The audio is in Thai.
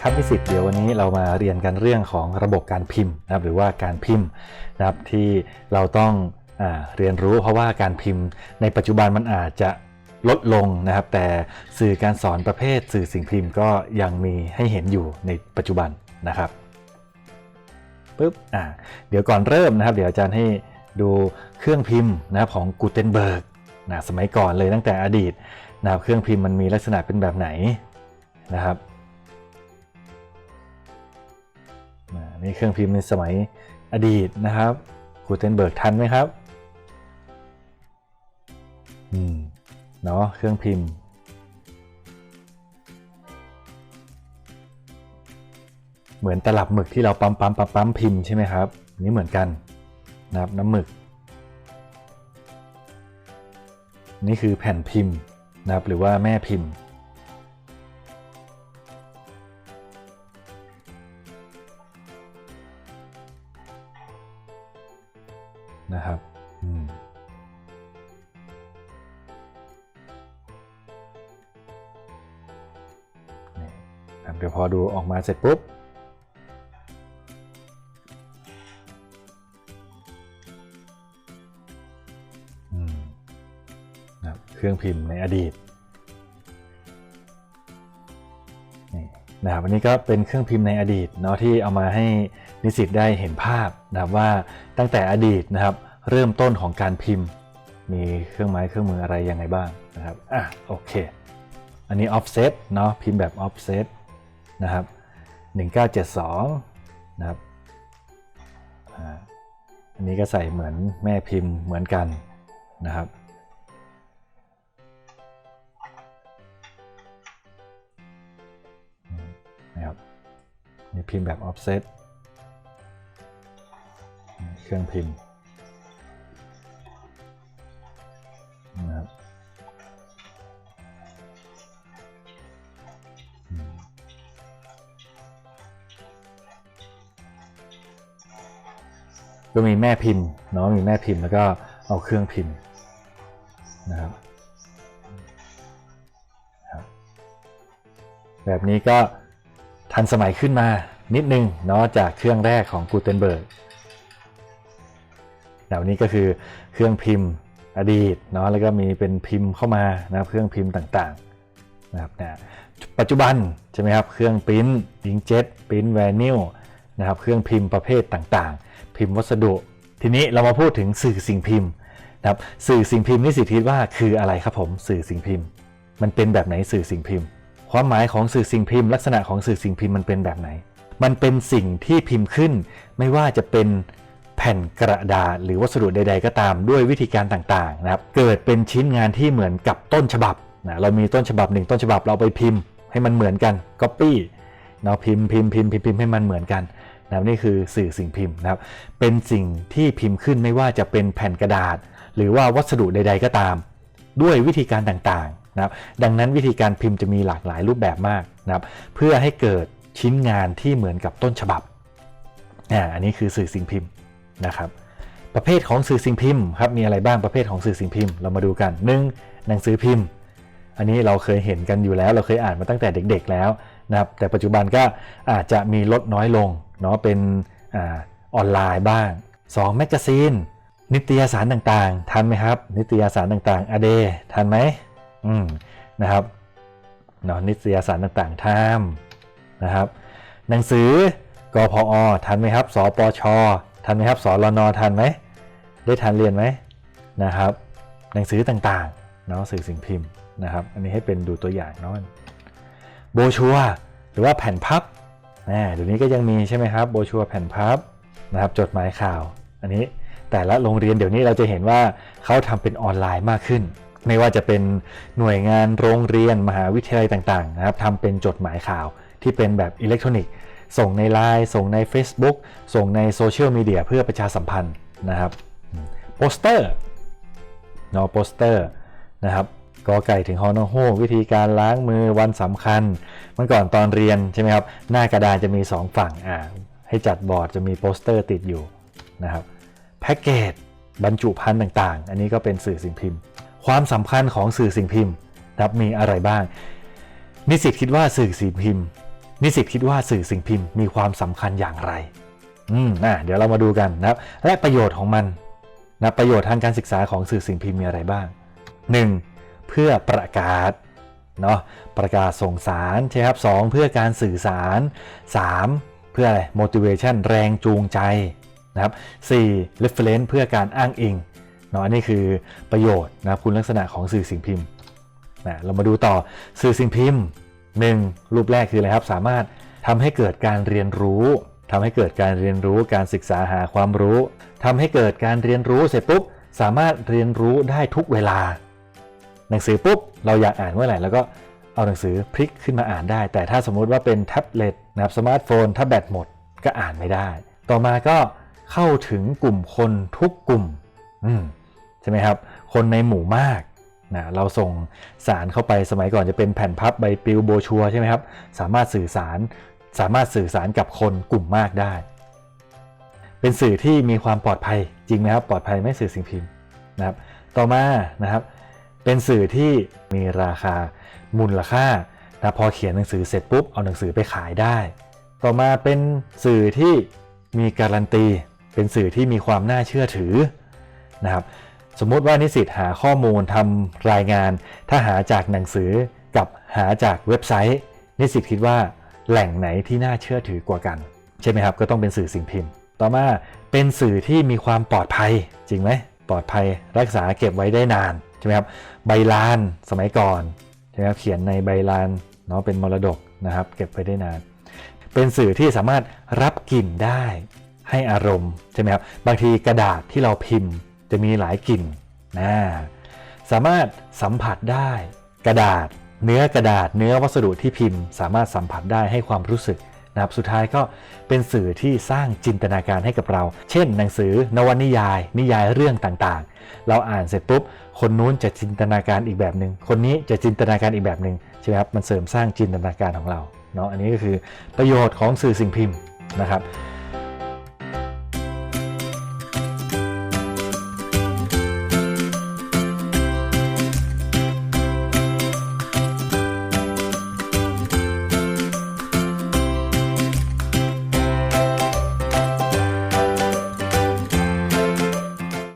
ครับนิสิตเดี๋ยววันนี้เรามาเรียนกันเรื่องของระบบการพิมพ์นะครับหรือว่าการพิมพ์นะครับที่เราต้องอเรียนรู้เพราะว่าการพิมพ์ในปัจจุบันมันอาจจะลดลงนะครับ แต่สื่อการสอนประเภทสื่อสิ่งพิมพ์ก็ยังมีให้เห็นอยู่ในปัจจุบันนะครับปุ๊บอ่าเดี๋ยวก่อนเริ่มนะครับ เดี๋ยวอาจารย์ให้ดูเครื่องพิมพ์นะครับของกูเทนเบิร์กนะสมัยก่อนเลยตั้งแต่อดีตนะครับเครื่องพิมพ์มันมีลักษณะเป็นแบบไหนนะครับ นี่เครื่องพิมพ์ในสมัยอดีตนะครับกูเทนเบิร์กทันไหมครับ อืม เนาะเครื่องพิมพ์ เหมือนตลับหมึกที่เราปั๊มปั๊มปั๊มปั๊มพิมพ์ใช่ไหมครับ นี่เหมือนกันนะครับน้ำหมึก นี่คือแผ่นพิมพ์นะครับหรือว่าแม่พิมพ์ นะครับเดี๋ยวพอดูออกมาเสร็จปุ๊บนะเครื่องพิมพ์ในอดีตนี่นะครับอันนี้ก็เป็นเครื่องพิมพ์ในอดีตเนาะที่เอามาให้ นิสิตได้เห็นภาพนะครับว่าตั้งแต่อดีตนะครับเริ่มต้นของการพิมพ์ มีเครื่องไม้เครื่องมืออะไรยังไงบ้างนะครับอะโอเค อันนี้ offset เนาะพิมพ์แบบ offset นะครับ1972นะครับอันนี้ก็ใส่เหมือนแม่พิมพ์เหมือนกันนะครับนะครับนี่พิมพ์แบบ offset เครื่องพิมพ์นะครับก็มีแม่พิมพ์เนาะมีแม่พิมพ์แล้วก็เอาเครื่องพิมพ์นะครับแบบนี้ก็ทันสมัยขึ้นมานิดนึงเนาะจากเครื่องแรกของกูเทนเบิร์ก แบบนี้ก็คือเครื่องพิมพ์อดีตเนาะแล้วก็มีเป็นพิมพ์เข้ามานะครับเครื่องพิมพ์ต่างๆนะครับนะปัจจุบันใช่ไหมครับเครื่องปริ้นอิงเจ็ตปริ้นแวนิลนะครับเครื่องพิมพ์ประเภทต่างๆ พิมพ์วัสดุ ทีนี้เรามาพูดถึงสื่อสิ่งพิมพ์นะครับสื่อสิ่งพิมพ์นี่สิคิว่าคืออะไรครับผมสื่อสิ่งพิมพ์ มันเป็นแบบไหนสื่อสิ่งพิมพ์ ความหมายของสื่อสิ่งพิมพ์ ลักษณะของสื่อสิ่งพิมพ์มันเป็นแบบไหน มันเป็นสิ่งที่พิมพ์ขึ้น ไม่ว่าจะเป็น แผ่นกระดาษหรือวัสดุใด ๆ ก็ตามด้วยวิธีการต่างๆนะครับเกิดเป็นชิ้นงานที่เหมือนกับต้นฉบับนะเรามีต้นฉบับหนึ่งต้นฉบับเราไปพิมพ์ ให้มันเหมือนกัน copy เนาะพิมพ์พิมพ์พิมพ์พิมพ์พิมพ์ให้มันเหมือนกันนะครับนี่คือสื่อสิ่งพิมพ์นะครับเป็นสิ่งที่พิมพ์ขึ้นไม่ว่าจะเป็นแผ่นกระดาษ หรือว่าวัสดุใด ๆ ก็ตาม ด้วยวิธีการต่างๆนะครับดังนั้นวิธีการพิมพ์จะมีหลากหลายรูปแบบมากนะครับเพื่อให้เกิดชิ้นงานที่เหมือนกับต้นฉบับอ่าอันนี้คือสื่อสิ่งพิมพ์ นะครับประเภทของสื่อสิ่งพิมพ์ครับมีอะไรบ้างประเภทของสื่อสิ่งพิมพ์เรามาดูกันหนึ่งหนังสือพิมพ์ อันนี้เราเคยเห็นกันอยู่แล้ว เราเคยอ่านมาตั้งแต่เด็กๆแล้วนะครับแต่ปัจจุบันก็อาจจะมีลดน้อยลงเนาะเป็นอออนไลน์บ้าง 2 แมกกาซีนนิตยสารต่างๆทันไหมครับ นิตยสารต่างๆอเดทันไหมอืมนะครับเนาะนิตยสารต่างๆทามนะครับ หนังสือกพอทันไหมครับสปช ทันไหมครับสอรนอทันไหมได้ทันเรียนไหมนะครับ หนังสือต่างๆเนาะสื่อสิ่งพิมพ์นะครับ อันนี้ให้เป็นดูตัวอย่างเนาะโบชัวหรือว่าแผ่นพับอ่เดี๋ยวนี้ก็ยังมีใช่ไหมครับโบชัวแผ่นพับนะครับ จดหมายข่าว อันนี้แต่ละโรงเรียนเดี๋ยวนี้เราจะเห็นว่าเขาทำเป็นออนไลน์มากขึ้น ไม่ว่าจะเป็นหน่วยงานโรงเรียนมหาวิทยาลัยต่างๆนะครับทำเป็นจดหมายข่าวที่เป็นแบบอิเล็กทรอนิกส์ ส่งใน Line ส่งใน Facebook ส่งในโซเชียลมีเดียเพื่อประชาสัมพันธ์นะครับโปสเตอร์เนาะโปสเตอร์นะครับกอไก่ถึงฮอนโฮวิธีการล้างมือวันสำคัญ เมื่อก่อนตอนเรียนใช่ไหมครับ หน้ากระดานจะมี 2 ฝั่งอ่าให้จัดบอร์ดจะมีโปสเตอร์ติดอยู่นะครับแพ็กเกจบรรจุภัณฑ์ต่างๆ อันนี้ก็เป็นสื่อสิ่งพิมพ์ ความสำคัญของสื่อสิ่งพิมพ์นะครับมีอะไรบ้าง นิสิตคิดว่าสื่อสิ่งพิมพ์ นิสิตคิดว่าสื่อสิ่งพิมพ์มีความสำคัญอย่างไร อืมอะเดี๋ยวเรามาดูกันนะครับ และประโยชน์ของมันนะประโยชน์ทางการศึกษาของสื่อสิ่งพิมพ์มีอะไรบ้าง 1. เพื่อประกาศเนาะประกาศส่งสารใช่ครับสองเพื่อการสื่อสาร 3. เพื่ออะไร motivation แรงจูงใจนะครับ 4. reference เพื่อการอ้างอิงเนาะอันนี้คือประโยชน์นะคุณลักษณะของสื่อสิ่งพิมพ์นะเรามาดูต่อสื่อสิ่งพิมพ์ 1. รูปแรกคืออะไรครับ สามารถทำให้เกิดการเรียนรู้ทำให้เกิดการเรียนรู้การศึกษาหาความรู้ทำให้เกิดการเรียนรู้เสร็จปุ๊บสามารถเรียนรู้ได้ทุกเวลา หนังสือปุ๊บเราอยากอ่านเมื่อไหร่แล้วก็เอาหนังสือพลิกขึ้นมาอ่านได้ แต่ถ้าสมมุติว่าเป็นแท็บเล็ตนะครับสมาร์ทโฟน ถ้าแบตหมดก็อ่านไม่ได้ ต่อมาก็เข้าถึงกลุ่มคนทุกกลุ่มอืมใช่ไหมครับ คนในหมู่มาก นะเราส่งสารเข้าไปสมัยก่อนจะเป็นแผ่นพับใบปลิวโบชัวใช่ไหมครับ สามารถสื่อสารสามารถสื่อสารกับคนกลุ่มมากได้ เป็นสื่อที่มีความปลอดภัยจริงไหมครับ ปลอดภัยไม่สื่อสิ่งพิมพ์นะครับ ต่อมานะครับ เป็นสื่อที่มีราคามูลค่านะพอเขียนหนังสือเสร็จปุ๊บเอาหนังสือไปขายได้ ต่อมาเป็นสื่อที่มีการันตี เป็นสื่อที่มีความน่าเชื่อถือนะครับ สมมติว่านิสิตหาข้อมูลทำรายงาน ถ้าหาจากหนังสือกับหาจากเว็บไซต์ นิสิตคิดว่าแหล่งไหนที่น่าเชื่อถือกว่ากัน ใช่ไหมครับก็ต้องเป็นสื่อสิ่งพิมพ์ ต่อมาเป็นสื่อที่มีความปลอดภัย จริงไหมปลอดภัยรักษาเก็บไว้ได้นานใช่ไหมครับใบลานสมัยก่อนใช่ไหมครับเขียนในใบลานเนาะเป็นมรดกนะครับ เก็บไว้ได้นาน เป็นสื่อที่สามารถรับกลิ่นได้ให้อารมณ์ใช่ไหมครับบางทีกระดาษที่เราพิมพ์ จะมีหลายกลิ่นนะสามารถสัมผัสได้ กระดาษ เนื้อกระดาษ เนื้อวัสดุที่พิมพ์ สามารถสัมผัสได้ให้ความรู้สึกนะครับสุดท้ายก็เป็นสื่อที่สร้างจินตนาการให้กับเรา เช่น หนังสือนวนิยาย นิยายเรื่องต่างๆ เราอ่านเสร็จปุ๊บ คนนู้นจะจินตนาการอีกแบบหนึ่งคนนี้จะจินตนาการอีกแบบหนึ่งใช่ไหมครับมันเสริมสร้างจินตนาการของเราเนาะอันนี้ก็คือประโยชน์ของสื่อสิ่งพิมพ์นะครับ